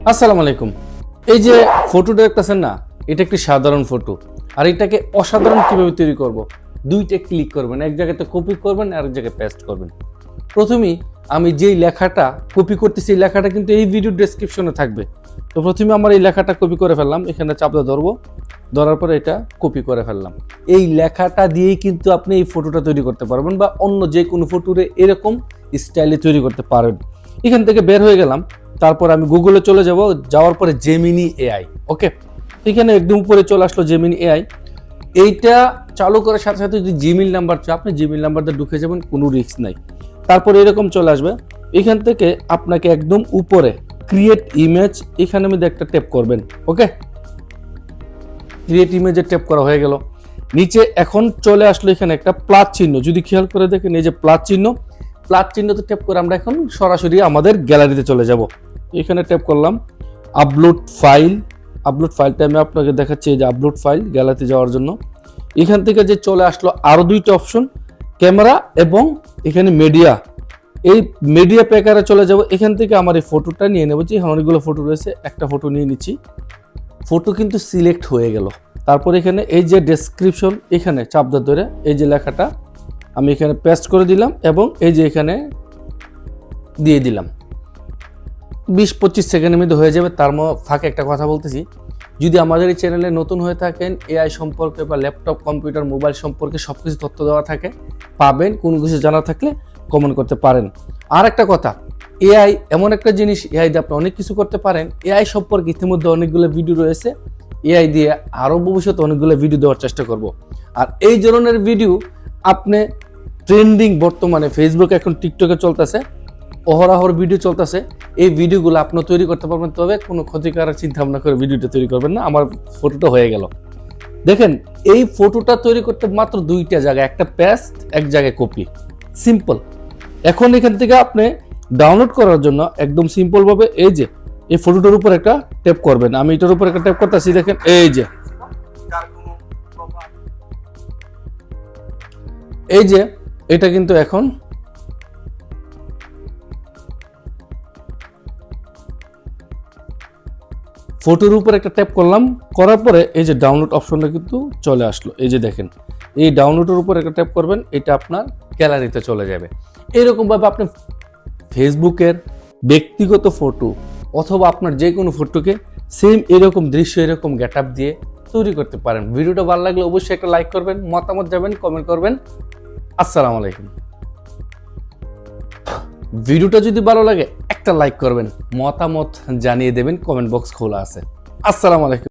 আসসালামু আলাইকুম। এই যে ফটোটা দেখতেছেন না, এটা একটি সাধারণ ফটো। আর এটাকে অসাধারণ কীভাবে তৈরি করব? দুইটা ক্লিক করবেন, এক জায়গাতে কপি করবেন আর এক জায়গায় পেস্ট করবেন। প্রথমেই আমি যেই লেখাটা কপি করতেছি, এই লেখাটা কিন্তু এই ভিডিও ডেসক্রিপশনে থাকবে। তো প্রথমে আমার এই লেখাটা কপি করে ফেললাম, এখানে চাপতে ধরবো। ধরার পরে এটা কপি করে ফেললাম। এই লেখাটা দিয়েই কিন্তু আপনি এই ফটোটা তৈরি করতে পারবেন বা অন্য যে কোনো ফটোরে এরকম স্টাইলে তৈরি করতে পারবেন এখান থেকে বের হয়ে গেলাম। তারপর আমি গুগলে চলে যাব, যাওয়ার পরে জেমিনি এআই ওকে এখানে একদম উপরে চলে আসলো জেমিনি এআই এইটা চালু করার সাথে সাথে যদি জিমেল নাম্বার চাই আপনি জিমেল নাম্বার দিয়ে ঢুকে যাবেন, কোনো রিস্ক নাই। তারপর এরকম চলে আসবে। এখান থেকে আপনাকে একদম উপরে ক্রিয়েট ইমেজ এখানে মধ্যে একটা ট্যাপ করবেন ওকে ক্রিয়েট ইমেজে ট্যাপ করা হয়ে গেল। নিচে এখন চলে আসলো এখানে একটা প্লাস চিহ্ন। যদি খেয়াল করে দেখেন, এই যে প্লাস চিহ্ন প্লাস চিহ্নতে ট্যাপ করে আমরা এখন সরাসরি আমাদের গ্যালারিতে চলে যাব। এখানে ট্যাপ করলাম আপলোড ফাইল আপলোড ফাইলটা আমি আপনাকে দেখাচ্ছি যে আপলোড ফাইল গ্যালারিতে যাওয়ার জন্য। এখান থেকে যে চলে আসলো আরও দুইটা অপশন ক্যামেরা এবং এখানে মিডিয়া এই মিডিয়া প্যাকারে চলে যাব, এখান থেকে আমার এই ফটোটা নিয়ে নেব, যে অনেকগুলো ফটো রয়েছে, একটা ফটো নিয়ে নিচ্ছি। ফটো কিন্তু সিলেক্ট হয়ে গেল। তারপর এখানে এই যে ডেসক্রিপশন এখানে চাপদার ধরে এই যে লেখাটা, আমি এখানে পেস্ট করে দিলাম এবং এই যে এখানে দিয়ে দিলাম। বিশ পঁচিশ সেকেন্ডের মধ্যে হয়ে যাবে। তার ফাঁকে একটা কথা বলতেছি। যদি আমাদের এই চ্যানেলে নতুন হয়ে থাকেন, এআই সম্পর্কে বা ল্যাপটপ, কম্পিউটার, মোবাইল সম্পর্কে সব কিছু তথ্য দেওয়া থাকে, পাবেন, কোনো কিছু জানা থাকলে কমেন্ট করতে পারেন। আর একটা কথা, এআই এমন একটা জিনিস, এআই দিয়ে আপনি অনেক কিছু করতে পারেন। এআই সম্পর্কে ইতিমধ্যে অনেকগুলো ভিডিও রয়েছে। এআই দিয়ে আরও ভবিষ্যতে অনেকগুলো ভিডিও দেওয়ার চেষ্টা করব। আর এই ধরনের ভিডিও আপনি ট্রেন্ডিং বর্তমানে ফেসবুক এখন টিকটকে চলতেছে। অহরাহর ভিডিও চলতেছে। এই ভিডিওগুলো আপনি তৈরি করতে পারবেন, তবে কোনো ক্ষতিকারক চিন্তা ভাবনা করে ভিডিওটা তৈরি করবেন না। আমার ফটোটা হয়ে গেল। দেখেন, এই ফটোটা তৈরি করতে মাত্র দুইটা জায়গায়, একটা পেস্ট এক জায়গায় কপি সিম্পল এখন এখান থেকে আপনি ডাউনলোড করার জন্য একদম সিম্পল ভাবে এই যে, এই ফটোটার উপর একটা ট্যাপ করবেন। আমি এটার উপর একটা ট্যাপ করতেছি, দেখেন, এই যে। এই যে, এটা কিন্তু এখন ফটোর উপর একটা ট্যাপ করলাম, করার পরে এই যে ডাউনলোড অপশনটা কিন্তু চলে আসলো। এই যে দেখেন, এই ডাউনলোডের উপর একটা ট্যাপ করবেন, এটা আপনার গ্যালারিতে চলে যাবে। এরকমভাবে আপনি ফেসবুকের ব্যক্তিগত ফটো অথবা আপনার যে কোনো ফটোকে সেম এরকম দৃশ্য, এরকম গেট দিয়ে তৈরি করতে পারেন। ভিডিওটা ভালো লাগলে অবশ্যই একটা লাইক করবেন, মতামত যাবেন কমেন্ট করবেন। আসসালামু আলাইকুম। ভিডিওটা যদি ভালো লাগে একটা লাইক করবেন মতামত জানিয়ে দেবেন কমেন্ট বক্স খোলা আছে। আসসালামু আলাইকুম।